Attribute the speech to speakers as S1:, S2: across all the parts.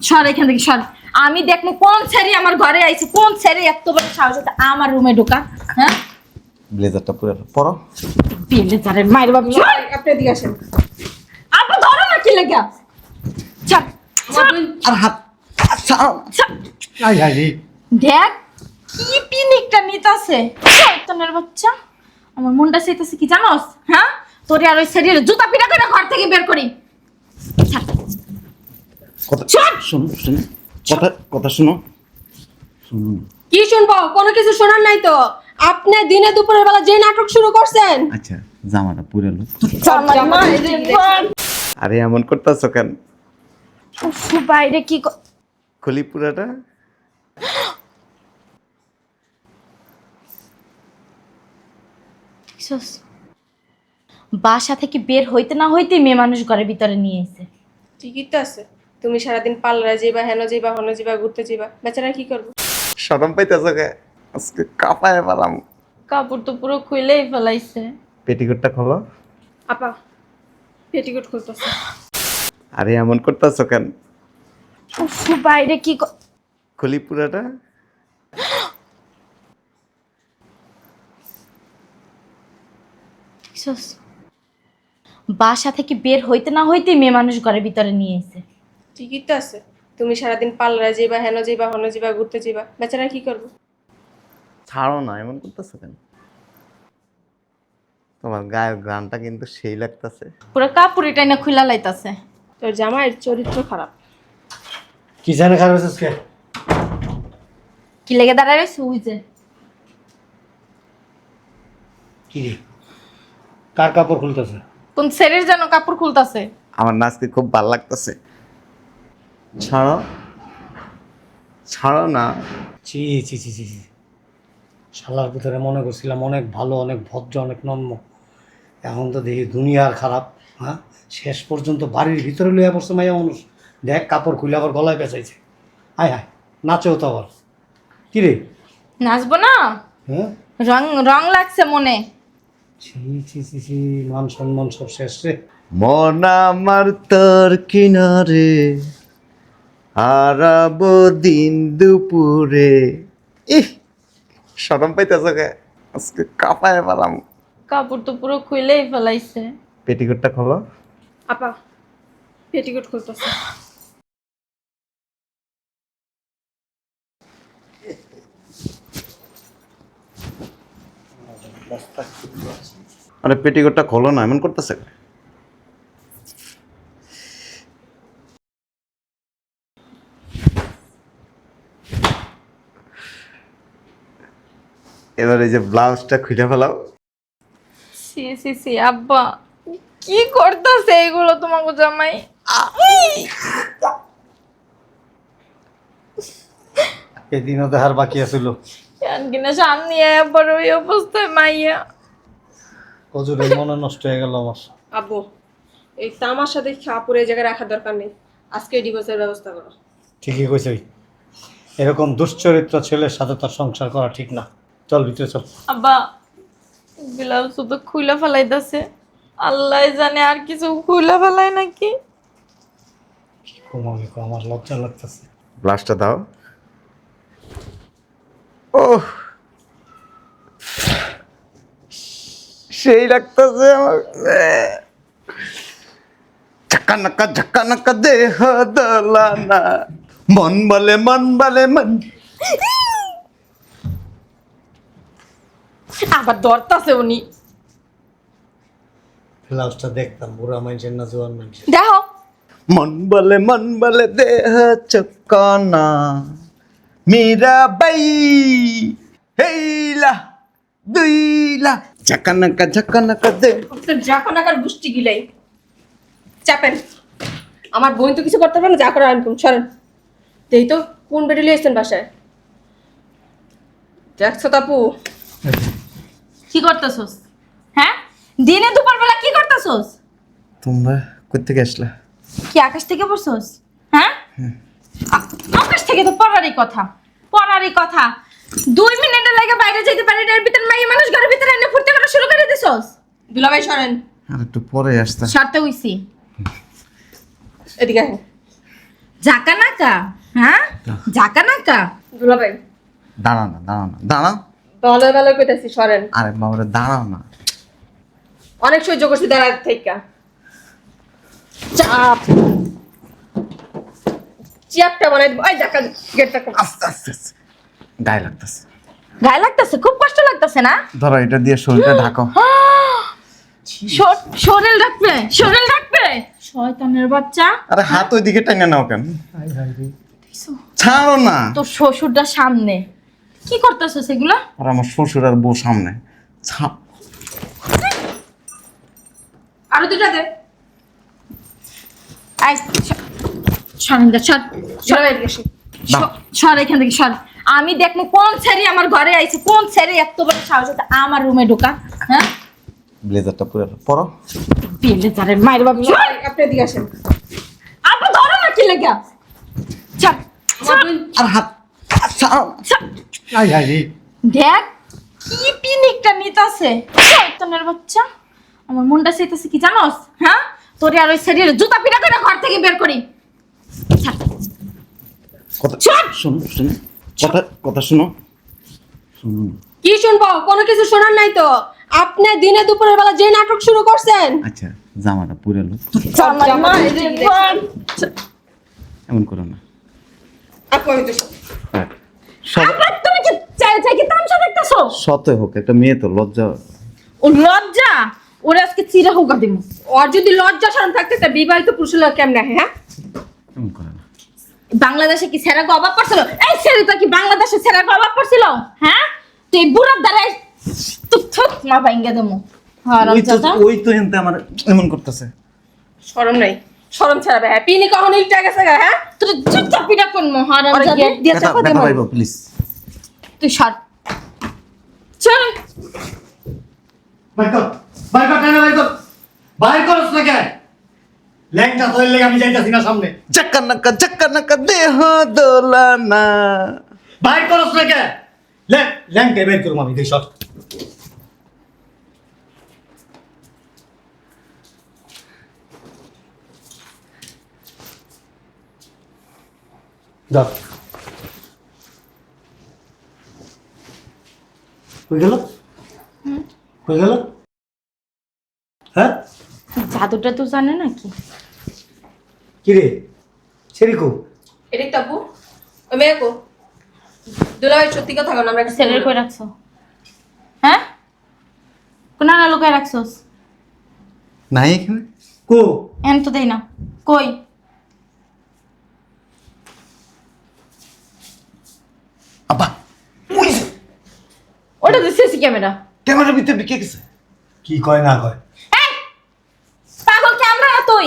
S1: সর এখান থেকে সর। আমি দেখব কোন ছেড়ে আমার ঘরে আইছে কোন ছেড়ে এত বড় সাহস আছে আমার রুমে ঢোকা হ্যাঁ?
S2: ব্লেজারটা পুরো পরো।
S1: মায়ের বাবা
S3: আপনি এদিকে আসেন।
S1: আপু ধরো না কি লেগে। চাপ
S2: আর হাত
S1: দেখ কি পিনিকটা নিতাছে। শয়তানের বাচ্চা। আমার মনটা চাইতাছে কি জানোস হ্যাঁ? তোরে আর ওই শরীরে জুতা পিটা করে ঘর থেকে বের করি। ছাড়।
S2: কথা শোনো শোনো। কথা কথা শোনো। শুনুন।
S3: কি শুনব? কোনো কিছু শোনার নাই তো। আপনি দিনে দুপুরের বেলা যে নাটক শুরু করছেন।
S2: আচ্ছা জামাটা
S1: মায়েরে ঘর।
S2: আরে এমন করতেছ কেন?
S1: উফ, বাইরে কি
S2: খুলি পুরাটা
S1: বাসা থেকে বের হইতে না হইতে মেয়ে মানুষ ঘরের ভিতরে নিয়ে এসে।
S3: ঠিকই তো আছে। তুমি সারাদিন পার্লারে যাইবা হেন যাইবা হন যাইবা ঘুরতে যাইবা। বেচারা কি করব?
S2: সরম পাইতেছ কে? আজকে কাপায় পালাম
S1: কাপড় তো পুরো খুইলেই ফেলাইছে।
S2: পেটিকোটটা খোলো।
S3: আপা পেটিকোট খুলতেছে।
S2: আরে এমন করতেছ কেন?
S1: উফ, বাইরে কি ক-
S2: খুলি পুরাটা?
S1: বাসা থেকে বের হইতে না হইতে মেয়ে মানুষ ঘরের ভিতরে নিয়ে এসে
S3: ঠিকই তো আছে। তুমি সারাদিন পার্লারে যাইবা হেন যাইবা হন যাইবা ঘুরতে যাইবা বেচারা কি করব?
S2: ছাড়ো না এমন করতেছ কেন? তোমার গায়ের গানটা কিন্তু সেই লাগতেছে।
S1: পুরো কাপড় টাইনা খুইলা লাইতাছে।
S3: তোর জামাইয়ের চরিত্র খারাপ।
S4: কি জানে খারাপ হয়েছে আজকে?
S1: কি লেগে দাঁড়ায় রয়েছে ওই যে?
S4: কি রে? কার কাপড় খুলতেছে?
S1: কোন ছেলের যেন কাপড় খুলতাছে।
S2: আমার নাচকে খুব ভালো লাগতেছে। ছাড়ো ছাড়ো না
S4: ছি ছি ছি ছি ছি। শালার ভিতরে মনে করছিলাম অনেক ভালো অনেক ভদ্র অনেক নম্য এখন তো দেখি দুনিয়ার খারাপ হ্যাঁ? শেষ পর্যন্ত বাড়ির ভিতরে লইয়া পড়ছে মাইয়া মানুষ। দেখ কাপড় খুলে আবার গলায় বেচাইছে হায় হায় নাচেও তো আবার। কি রে?
S1: নাচবো না?
S4: হ্যাঁ?
S1: রং রং লাগছে মনে।
S4: ছি ছি ছি ছি মান সম্মান সব শেষ রে।
S2: মন আমার তোর কিনারে। হারাবো দিন দুপুরে। ইহ সরম পাইতেছ কে? আজকে কাপায় পালাম
S1: কাপড় তো পুরো খুইলেই ফেলাইছে।
S2: পেটিকোটটা খোলো।
S3: আপা পেটিকোট খুলতেছে।
S2: আরে পেটিকোটটা খোলো না এমন করতেছে এবার এই যে ব্লাউজটা খুলে ফেলাও।
S1: সি সি সি আব্বা কি করতেছে এগুলো তোমাকে জামাই?
S4: এদিনও দেখার বাকি আছিল।
S1: কেন সামনে আবার ওই অবস্থায় মাইয়া।
S4: কজুরে মনে নষ্ট হয়ে গেল আমার।
S3: আব্বু এই তামাশা দেখে আপুর এই জায়গায় রাখার দরকার নেই। আজকে ডিভোর্সের ব্যবস্থা করো।
S4: ঠিকই কইছে এরকম দুশ্চরিত্র ছেলের সাথে তার সংসার করা ঠিক না। চল ভিতরে চল।
S1: আব্বা ব্লাউজ তো খুইলা ফেলাইতাছে। আল্লাহ জানে আর কিছু খুইলা ফেলাই নাকি।
S4: ঘুমাবি কো, আমার লজ্জা লাগতেছে।
S2: ব্লাউজটা দাও। ও সেই লাগতেছে আমার। ঝক্কা নাক্কা ঝক্কা নাক্কা দেহ দলানা। মন বলে মন বলে মন।
S1: আবার ধরতাছে উনি।
S4: ব্লাউজটা দেখতাম বুড়া মানুষের না জোয়ান মানুষের?
S1: দেখো।
S2: মন বলে মন বলে দেহ চকানা মীরা বাই হেইলা দুইলা ঝক্কা নাক্কা দে।
S3: যখন আকার গিলাই। চাপেন। আমার বোন তো কিছু করতে পারে না যা করে আনকুম সরেন। এই তো কোন বেডে লিয়েছেন বাসায়? দেখছ তাপু?
S1: কি করতেছস? হ্যাঁ? দিনে দুপুর বেলা কি করতেছস?
S2: তোমরা কোথেকে আসলা?
S1: কি আকাশ থেকে পড়ছস? হ্যাঁ? আকাশ থেকে তো পড়ারই কথা পড়ারই কথা। দুই মিনিটের লাগে বাইরে যেতে পারি এর ভিতর মাইয়া মানুষ ঘরের ভিতরে এনে ফুটতে করা শুরু করে দিছস?
S3: দুলাভাই সরেন।
S2: আর একটু পরে আসতা।
S1: সারতে হইছি।
S3: এদিকে
S1: জাকা নাকা হ্যাঁ? জাকা নাকা।
S3: দুলাভাই।
S2: দাঁড়াও না দাঁড়াও না দাঁড়াও।
S3: ভালো ভালো কইতাছি সরেন।
S2: আরে বাবারে দাঁড়াও না।
S3: অনেক সহ্য করছি দাঁড়াতে থেকে চাপ। চিয়াপটা বানাই দিব। দেখা গেটটা।
S2: আস্তে আস্তে আস্তে। গায়ে লাগতেছে।
S1: গায়ে লাগতেছে? খুব কষ্ট লাগতেছে না?
S2: ধরো এটা দিয়ে শরীরটা ঢাকো।
S1: শর- শরীর রাখবে শরীর রাখবে শয়তানের বাচ্চা।
S2: আরে হাত ওই দিকে টাইনা নাও কেন? ছাড়ো না।
S1: তোর শ্বশুরটা সামনে। কি করতেছো সেগুলো?
S2: আর আমার শ্বশুর আর বউ সামনে। ছা-
S3: আরও দুটা দে।
S1: আই সর। সর- সর। এখান থেকে সর। আমি দেখব কোন ছেড়ে আমার ঘরে আইছে কোন ছেড়ে এত বড় সাহস আছে আমার রুমে ঢোকা হ্যাঁ?
S2: ব্লেজারটা পুরো পরো
S1: তারে মায়ের বাবা
S3: আপনি এদিকে আসেন।
S1: আপা ধরো না কি লেগা। চল
S2: আর হাত
S1: দেখ কি পিনিকটা নিতাছে। শয়তানের বাচ্চা। আমার মনটা চাইতেছে কি জানোস? হ্যাঁ? তোরে আর ওই শরীরে জুতা পিটা করে ঘর থেকে বের করি।
S2: কথা
S1: চুপ!
S2: শোনো শোনো। কথা কথা শোনো। শোনো।
S3: কি শুনব? কোনো কিছু শোনার নাই তো। আপনি দিনে দুপুরের বেলা যে নাটক শুরু করছেন।
S2: আচ্ছা জামাটা পুরালো। এমন করো না।
S3: আপু আমি তো
S1: আবার তুমি কি চাই চাই কি তামসা দেখতেছো?
S2: সতই হোক একটা মেয়ে তো লজ্জা।
S1: ও লজ্জা? ওরে আজকে চিরা হোগা দিব।
S3: ওর যদি লজ্জা শরম থাকতে তা বিবাহিত লোক কেমন হ্যাঁ?
S2: এমন করো না।
S1: বাংলাদেশে কি সেরা অভাব পড়ছিল? এই ছেলেটা কি বাংলাদেশে সেরা অভাব পড়ছিল? হ্যাঁ? তুই বুড়ার দ্বারা মা ভাঙ্গে
S2: ওই তো
S1: চাচা
S2: ওই তো হেনতে আমার এমন করতেছে।
S3: শরম নাই। শরম ছাড়াবে হ্যাঁ পিনি কখন ইলটা গেছে গা, হ্যাঁ?
S1: তোর জুতা পিটা করব হারাম
S3: ওরে গিয়ে দিয়ে চাপা
S2: ব্যথা
S3: দিয়ে
S2: প্লিজ
S1: তুই সর। চল।
S4: বাইর কর বাইর কর টানা বাইর কর। বাইর করস না কেন ল্যাংটা ধরে লেগে আমি যাইতাছি না সামনে।
S2: চাক্কা নাক্কা চাক্কা নাক্কা দেহ দোলানা।
S4: বাইর করস না কেন লে ল্যাংটা বের করুম আমি দেখ যাও কই গেল হ্যাঁ
S1: জাদুটা তো জানে নাকি
S4: কি রে ছেড়িকো
S3: এটাই তো আপু ওই মেয়ে কো দুলাভাই সত্যি কথা বল আমরা
S1: ছেলের কই রাখছো? হ্যাঁ? কোন না লুকায় রাখছোস?
S2: নাই এখানে।
S4: কো?
S1: এন তো দেই না। কই
S2: আব্বা ওই যে,
S1: ওটা তো সিসি ক্যামেরা।
S2: ক্যামেরার ভিতরে গেছে।
S4: কি কয় না কয়?
S1: এই পাগল ক্যামেরা না তুই?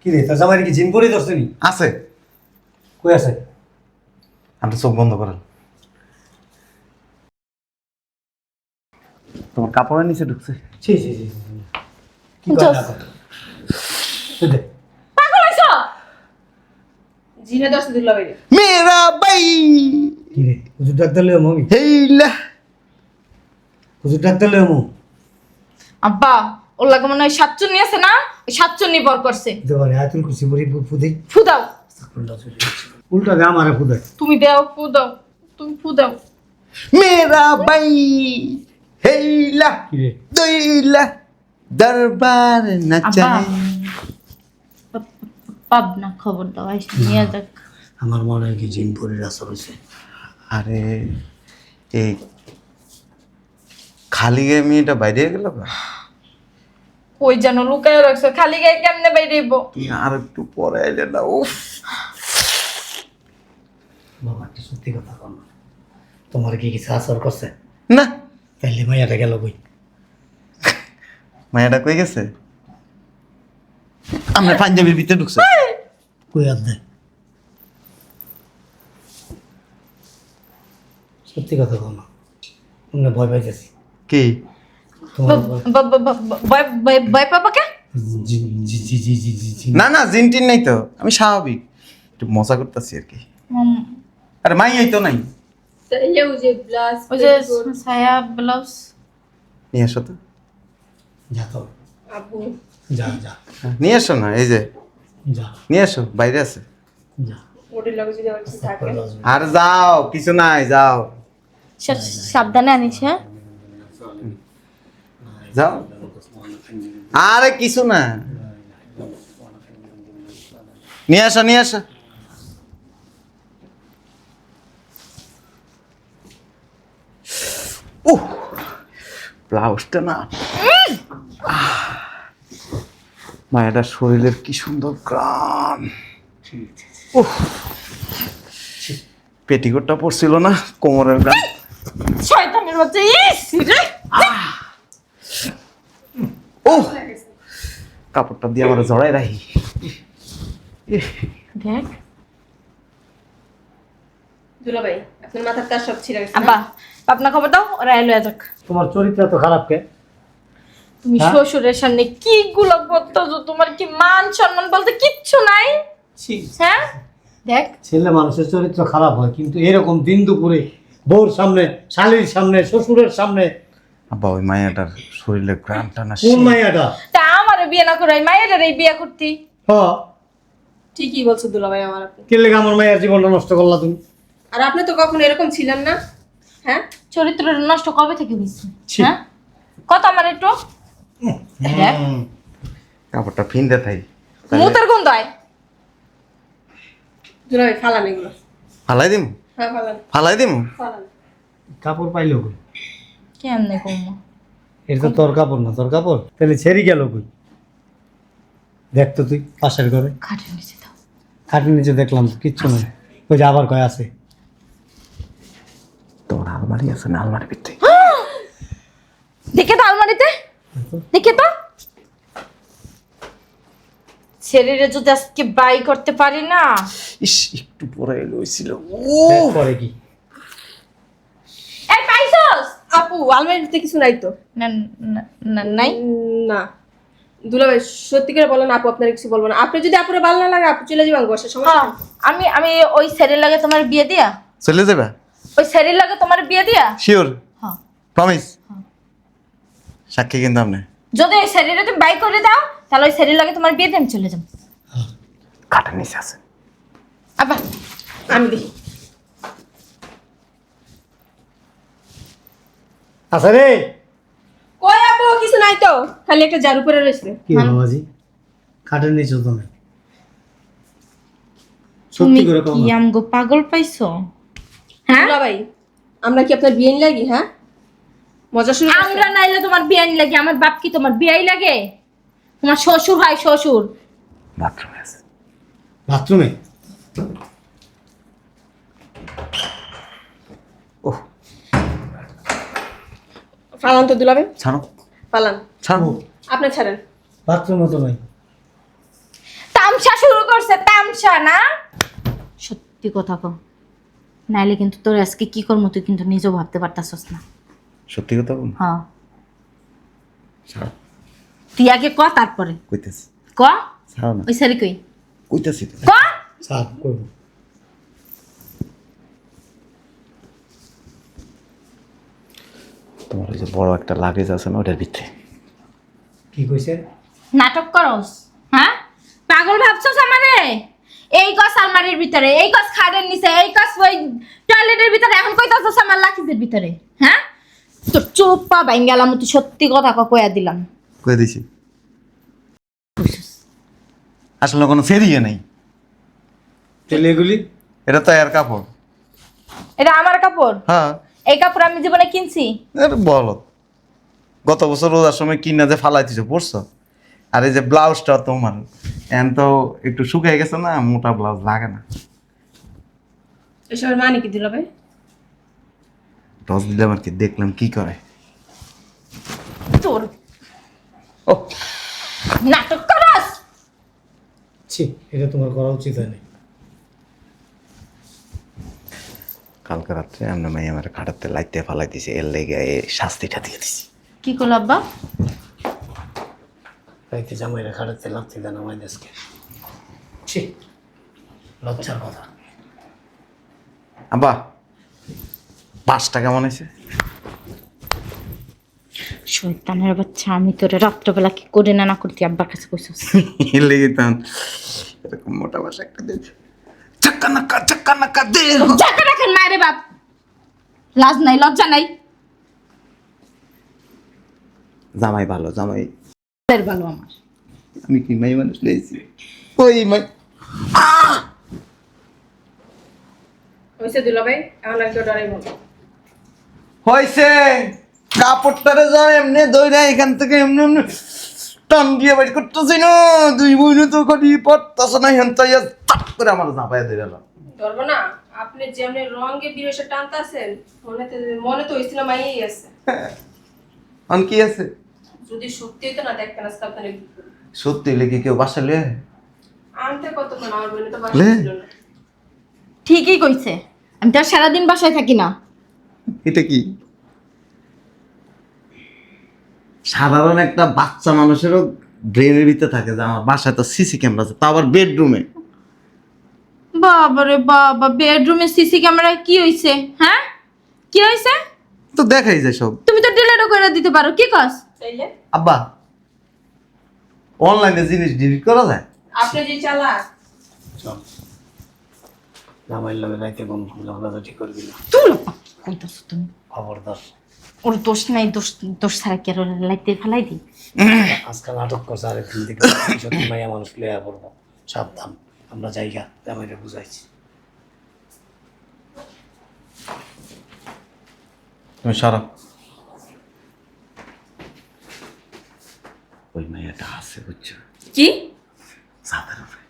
S4: কি রে তোর জামাই কি জিন করে ধরছে নি
S2: আছে।
S4: কই আছে?
S2: আপনি চোখ বন্ধ করেন। তোমার কাপড়ের নিচে ঢুকছে।
S4: ছি ছি ছি ছি, ছি। কি কয় না কয়? এই দে,
S1: পাগল হইছো?
S3: জিনে দুলাভাই
S2: মেরা বাই।
S4: কি রে ডাক্তার মমি।
S2: হেইলা।
S4: হুজুর ডাক্তার লইও মু।
S1: আব্বা ওর লাগে মনে হয় সাতচুন্নি আছে না? ওই সাতচুন্নি বর করছে।
S4: দিতে পারে আয়াতুল কুরসি মরি ফুদি
S1: ফুদাও।
S4: উল্টা দে আমারে ফুদে
S1: তুমি দেও ফুদাও। তুমি ফুদাও।
S2: মেরা বাই হেইলা দইলা দরবার নাচায়
S1: পাব না খবর দাও আইসা নিয়ে যাক।
S4: আমার মনে হয় কি পরির আসর হয়েছে
S2: আরে এই খালি গায়ে মেয়েটা বাইরে গেল
S1: ওই যেন লুকায় রাখছো খালি গায়ে কেমনে বাইরেব
S2: তুমি আর একটু পরে এলে না উফ।
S4: বাবা একটা সত্যি কথা না। তোমার কি কিছু আসর করছে?
S2: না।
S4: তাইলে মাইয়াটা গেল কই?
S2: মায়াটা কই গেছে? আমরা পাঞ্জাবির ভিতরে ঢুকছে।
S4: কই আর সত্যি কথা না। তোমরা ভয় পাইতেছি।
S2: কি?
S1: ভয়
S4: জি জি
S2: না না জিন টিন নাই তো। আমি স্বাভাবিক। একটু মজা করতেছি আর কি। আরে মাই এই তো নাই।
S3: তাইলে ওই যে ব্লাস
S1: ওই যে ছায়া ব্লাউজ।
S2: নিয়ে আসো তো।
S4: যা তো।
S3: আপু
S4: যা যা।
S2: নিয়ে আসো না এই যে।
S4: যা।
S2: নিয়ে আসো বাইরে আছে।
S4: যা।
S2: আর যাও কিছু নাই যাও।
S1: সাবধানে আনিস হ্যাঁ?
S2: যাও। আরে কিছু না। নিয়ে আসো নিয়ে আসো। উহ ব্লাউজটা না। মায়ের শরীরের কি সুন্দর গ্রাম উহ পেটিকোটটা পড়ছিল না কোমরের গ্রাম
S1: শয়তানের বাচ্চা
S2: ও! কাপড়টা দিয়ে আমার জড়াই রাখি।
S1: দেখ।
S3: দুলা আপনার মাথার তার সব ছিঁড়ে গেছে
S1: আব্বা আপনার খবর দাও ওরা এলো যাক।
S4: তোমার চরিত্র তো খারাপ কে?
S1: তুমি
S4: হ্যাঁ?
S1: শ্বশুরের সামনে কি গুলো করতেছো তোমার কি মান সম্মান বলতে কিচ্ছু নাই? হ্যাঁ? দেখ।
S4: ছেলে মানুষের চরিত্র খারাপ হয় কিন্তু এরকম দিন দুপুরে বউর সামনে শালির সামনে শ্বশুরের সামনে
S2: আব্বা ওই মায়াটার শরীরের গ্রামটা না
S4: কোন মাইয়াটা
S1: তা আমার বিয়ে না করে মায়ের এই বিয়ে করতি।
S4: হ।
S3: ঠিকই বলছো দুলা ভাই আমার আপনি।
S4: কে লেগে আমার মায়ের জীবনটা নষ্ট করলা তুমি?
S3: আর আপনি তো কখনো এরকম ছিলেন না হ্যাঁ?
S1: চরিত্র নষ্ট কবে থেকে হয়েছে?
S4: ছি।
S1: হ্যাঁ? কত আমার একটু।
S2: কাপড়টা ফিনতে থাই।
S1: মুতের গন্ধ হয়
S3: দুলা ভাই ফালান এগুলো।
S2: ফালাই দিম?
S3: হ্যাঁ ফালান।
S2: ফালাই দিম?
S3: ফালান।
S4: কাপড় পাইলো কই?
S1: কেমনে কমো?
S4: এটা তো তোর কাপড় না তোর কাপড়? তাহলে ছেড়ে গেল কই? দেখ তো তুই পাশের ঘরে।
S1: খাটের নিচে দাও।
S4: খাটের নিচে দেখলাম তো কিচ্ছু নেই। ওই যে আবার কয় আছে।
S2: তোর আলমারি আছে না আলমারির ভিতরে?
S1: দেখে তো আলমারিতে? দেখে। তো? শরীরে যদি আজকে বাই করতে পারি না?
S2: ইস একটু পরে এলো ছিল ও
S4: পরে কি।
S3: আপু আলমারিতে কিছু নাই তো?
S1: না না- নাই?
S3: না। দুলা ভাই সত্যি করে বলেন আপু আপনার কিছু বলব না। আপনি যদি আপুরে ভালো না লাগে আপু চলে যাবেন বসে সমস্যা
S1: হ্যাঁ, আমি আমি ওই স্যারের লাগে তোমার বিয়ে দিয়া?
S2: চলে যাবে?
S1: ওই স্যারের লাগে তোমার বিয়ে দিয়া?
S2: শিওর
S1: হ্যাঁ।
S2: প্রমিস সাক্ষী কিন্তু আপনি।
S1: যদি ওই স্যারের তুমি বাই করে দাও তাহলে ওই স্যারের লাগে তোমার বিয়ে দিয়ে আমি চলে যাব।
S2: কাঠের নিচে আছে।
S1: আবার
S3: আমি দেখি।
S4: আচ্ছা রে।
S3: কই আপু কিছু নাই তো। খালি একটা ঝাড়ু পরে রয়েছে।
S4: কি হলো বাবাজি? খাটের নিচে তো নেই।
S1: তুমি
S4: সত্যি করে কম
S1: কি আমগো পাগল পাইছো? হ্যাঁ?
S3: দুলা ভাই আমরা কি আপনার বিয়ে লাগি হ্যাঁ? মজা শুরু
S1: আমরা নাইলে তোমার বিয়াই লাগে আমার বাপ কি তোমার বিয়াই লাগে? তোমার শ্বশুর হয় শ্বশুর।
S2: বাথরুমে আছে।
S4: বাথরুমে?
S2: ওহ
S3: ফালান তো দুলা ভাই
S2: ছাড়ো।
S3: ফালান।
S2: ছাড়ো।
S3: আপনি ছাড়েন।
S4: বাথরুমে তো নয়
S1: তামসা শুরু করছে তামসা না? সত্যি কথা কো নাইলে কিন্তু তোর আজকে কি করব তুই কিন্তু নিজেও ভাবতে পারতাছস না।
S2: সত্যি কথা বল।
S1: হ্যাঁ।
S2: ছাড়ো।
S1: তুই আগে ক তারপরে?
S2: কইতেছি।
S1: ক?
S2: ছাড়ো না।
S1: ওই সারি কই?
S2: কইতেছি
S1: ক?
S4: স্যার করব।
S2: তোমার ওই যে বড় একটা লাগেজ আছে না ওটার ভিতরে।
S4: কি কইছে?
S1: নাটক করস হ্যাঁ? পাগল ভাবছস আমারে? এই কস আলমারির ভিতরে এই কস খাটের নিচে এই কস ওই টয়লেটের ভিতরে এখন কইতাছস আমার লাকিজের ভিতরে হ্যাঁ? তোর চোপ পা বাইন গেলাম তুই সত্যি কথা ক কইয়া দিলাম।
S2: কয়ে দিছি। আসলে কোনো ফেরিয়ে নাই।
S4: তাহলে এগুলি?
S2: এটা তো এর কাপড়।
S1: এটা আমার কাপড়?
S2: হ্যাঁ।
S1: এই কাপড় আমি জীবনে কিনছি।
S2: আরে বলো। গত বছর রোজার সময় কিনা যে ফালাই দিছো পড়ছো আর এই যে ব্লাউজটা তোমার এখন তো একটু শুকিয়ে গেছে না মোটা ব্লাউজ লাগে না।
S3: এসবের মানে কি দুলা ভাই।
S2: টস দিলাম আর কি দেখলাম কি করে?
S1: তোর।
S2: ও।
S1: নাটক করস?
S4: ছি এটা তোমার করা উচিত হয়নি।
S2: কালকে রাত্রে আমরা মেয়ে আমার খাটাতে লাইতে ফালাই দিছি এর লেগে এই শাস্তিটা দিয়ে দিছি।
S1: কি করল আব্বা?
S4: রাইতে জামাইরা খাটাতে লাগতে দেন আমায় দেশকে ছি লজ্জার কথা।
S2: আব্বা পাঁচটা কেমন হয়েছে
S1: শয়তানের বাচ্চা আমি তোরে রাত্রবেলা কি করে না না করতে আব্বার কাছে কইছস
S2: লেগে এরকম মোটা বাসা একটা দিয়েছে। দে
S1: চাকা রাখেন মায়েরে বাপ লাজ নাই লজ্জা নাই
S2: জামাই ভালো জামাই।
S1: ভালো আমার।
S2: আমি কি মাই মানুষ লেছি ওই মাই
S3: হয়েছে দুলা ভাই এখন আর কেউ ডরাইব না
S2: হয়েছে কাপড়টারে যাও এমনি দইরা এখান থেকে এমনি এমনি টান দিয়ে বাড়ি করতেছি না। দুই বইনে তো করি পড়তেছ না হেন তাই করে আমার ঝাঁপায় দিয়ে গেল
S3: ধরবো না আপনি যেমনি রঙে বিরসে টানতাছেন মনে তো মনে তো হয়েছিল মাইই আছে।
S2: অন কি আছে?
S3: যদি সত্যি হইতো না দেখতেন আজকে আপনার
S2: সত্যি লেগে কেউ বাসা লিয়ে
S3: আনতে কতক্ষণ? আমার বোনে তো বাসা ছিল না।
S1: ঠিকই কইছে। আমি তো আর সারাদিন বাসায় থাকি না।
S2: এটা কি? সাধারণ একটা বাচ্চা মানুষেরও ব্রেনের ভিতরে থাকে যে আমার বাসায় তো সিসি ক্যামেরা আছে তা আবার বেডরুমে
S1: বাবারে বাবা বেডরুমে সিসি ক্যামেরায় কি হইছে? হ্যাঁ? কি হইছে?
S2: তো দেখাই যায় সব।
S1: তুমি তো ডিলেটও করে দিতে পারো কি কস?
S3: তাইলে?
S2: আব্বা অনলাইনে জিনিস ডিলিট করা যায়?
S3: আপনি যে চালাক।
S4: চল। জামাইয়ের লগে রাইতে কোন ঝগড়া ঠিক করবি না
S1: তুই কইতাছো তুমি?
S4: খবরদার।
S1: ওর দোষ নাই দোষ দোষ ছাড়া কি আর ওর লাইতে ফেলাই দি
S4: আজকাল নাটক করছে আরেকদিন থেকে সত্যি মাইয়া মানুষ লইয়া পড়ব। সাবধান। আমরা জায়গা জামাইরে বুঝাইছি।
S2: তুমি সরব ওই মেয়েটা আছে বুঝছ?
S3: কি?
S2: উপরে।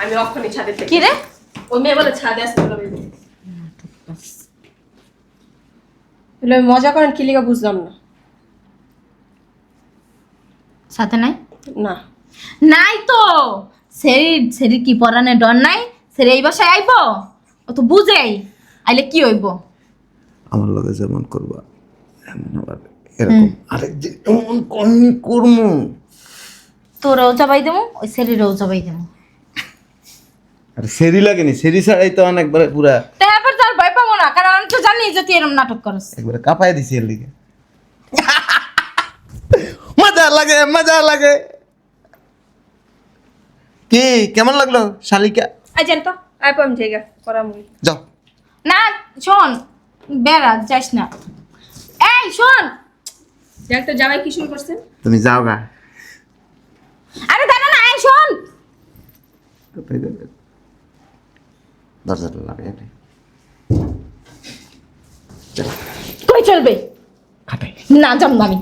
S3: আমি অক্ষণই ছাদে থেকে।
S1: কি রে?
S3: ওই মেয়ে বলে ছাদে আসতে মজা করেন কি লিগা বুঝলাম না।
S1: সাথে নাই?
S3: না।
S1: নাই তো! সেরি সেরি কি পরানে ডর নাই? সেরি এই বাসায় আইব? ও তো বুঝেই। আইলে কি হইব?
S2: আমার লগে যেমন করবা এমন আবার এরকম। আরেক যে এমন কর্মি কর্ম।
S1: তোরাও যাবাই দেবো ওই সেরিরও যাবাই দেবো।
S2: আর সেরি লাগেনি সেরি ছাড়াই তো অনেকবারে পুরা
S1: তারপর তার ভয় পাবো না কারণ আমি তো জানি যে তুই এরকম নাটক করস।
S2: একবারে কাঁপায় দিছি এর লিগে। মজা লাগে মজা লাগে। কি কেমন লাগল শালিকা?
S3: আই জান তো আই পাম জায়গা করা মুই
S2: যাও।
S1: না শোন বেড়া যাস না। এই শোন!
S3: দেখ তো জামাই কি শুরু করছেন
S2: তুমি যাও গা।
S1: আরে দাঁড়া না এই শোন!
S2: কোথায় যাবে? দরজাটা লাগে
S1: কই চলবে?
S2: খাটাই
S1: না যাম না আমি।